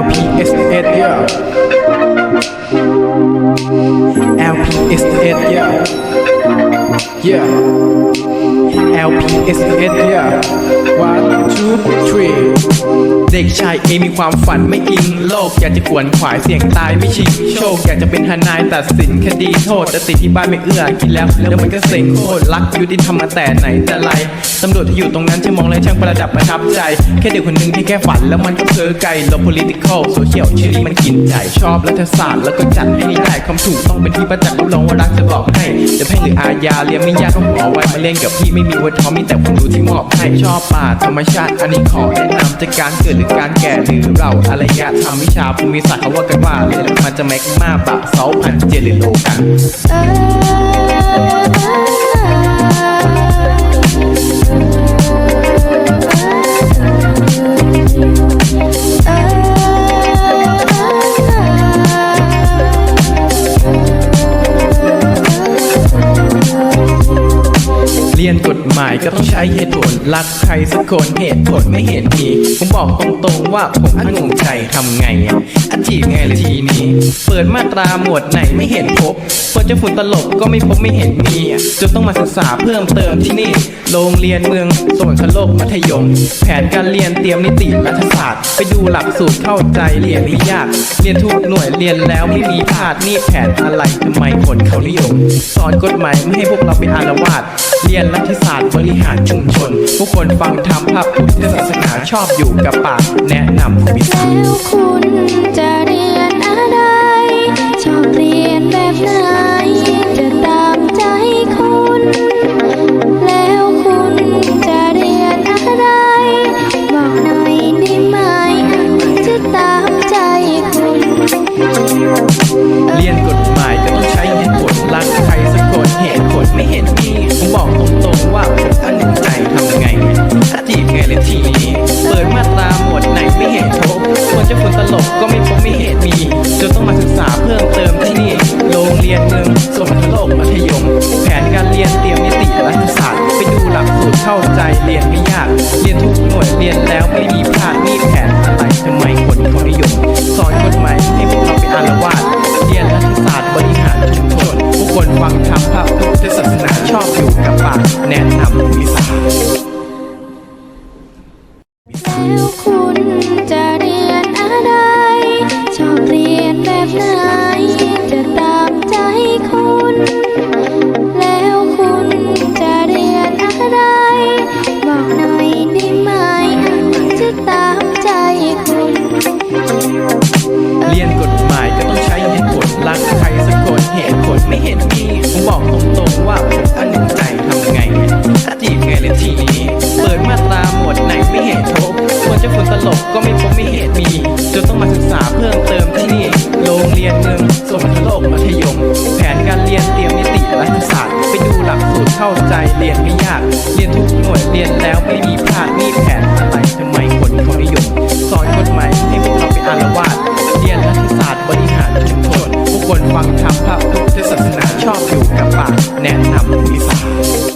LPSS LPS8 yeah one two three เด็กชายเอมีความฝันไม่อิงโลก อยากจะขวนขวายเสี่ยงตายไม่ชิง โชค อยากจะเป็นทนายตัดสินคดีโทษ แต่ติดที่บ้านไม่เอื้อกินแล้ว แล้วมันก็เซ็งโคตรรักยุติธรรมมาแต่ไหนแต่ไรตำรวจที่อยู่ตรงนั้นจะมองเลยช่างประดับประทับใจ แค่เด็กคนหนึ่งที่แค่ฝันแล้วมันก็เพ้อไกลลบ political social ชื่อนี้มันกินใจชอบรัฐศาสตร์แล้วก็จัดให้ได้คำถูกต้องเป็นที่ประจักษ์รับรองว่ารักจะบอกให้จะแพ่งหรืออาญาเรียนไม่ยากก็ขอไว้มาเล่นกับพี่ไม่ไม่มีวันท้อมีแต่ความรู้ที่มอบให้ชอบป่าธรรมชาติอันนี้ขอแนะนำจะการเกิดหรือการแก่หรือเราอะไรยะทำวิชาภูมิศาสตร์เขาว่ากันว่าเลยแล้วมันจะแม็กมาบะเสาพันเจริญโลกัน เรียนกฎหมายก็ต้องใช้เหตุผล รักใครสักคนเหตุผลไม่เห็นมีผมบอกตรงๆว่าผมอันงงใจทำไงอะอันจีบไงเลยทีนี้ เปิดมาตราหมวดไหนไม่เห็นพบเปิดจ้าฝุ่นตลกก็ไม่พบไม่เห็นมีอะจนต้องมาศึกษาเพิ่มเติมที่นี่ โรงเรียนเมืองสวนชโลกมัธยม แผนการเรียนเตรียมนิติรัฐศาสตร์ ไปดูหลักสูตรเข้าใจเรียนไม่ยาก เรียนทุกหน่วยเรียนแล้วไม่มีพลาดนี่แผนอะไรทำไมคนเขานิยม สอนกฎหมายไม่ให้พวกเราไปอารวาส เรียนรัฐศาสตร์บริหารชุมชน ผู้คนฟังธรรมพระพุทธศาสนาชอบอยู่กับป่าแนะนำวิสาแล้วคุณจะเรียนอะไร เรียนไม่ยาก เรียนทุกหน่วยเรียนแล้วไม่มีพลาดนี่แผนอะไรทำไมคนเขานิยมสอนกฎหมายให้พวกเราเป็นอารวาสเรียนรัฐศาสตร์บริหารชุมชนผู้คนฟังธรรมพระพุทธศาสนาชอบอยู่กับปากแนะนำวิสาแล้วคุณจะเรียนอะไรชอบเรียนแบบไหน นี้ผมบอกตรงๆว่าผมก็หนงใจทำไงถ้าจีบไงเลยทีนี้ เปิดมาตราหมดไหนไม่เห็นทบควรจะคนตลกก็ไม่พบไม่เห็นมี จนต้องมาศึกษาเพิ่มเติมที่นี่ โรงเรียนเมืองสมทโลกมัธยม แผนการเรียนเตรียมนิติรัฐศาสตร์ ไปดูหลักสูตรเข้าใจเรียนไม่ยาก เรียนทุกหน่วยเรียนแล้วไม่มีพลาดนี่ ฟังธรรมพระพุทธศาสนาชอบอยู่กับปากแนะนำอีสาน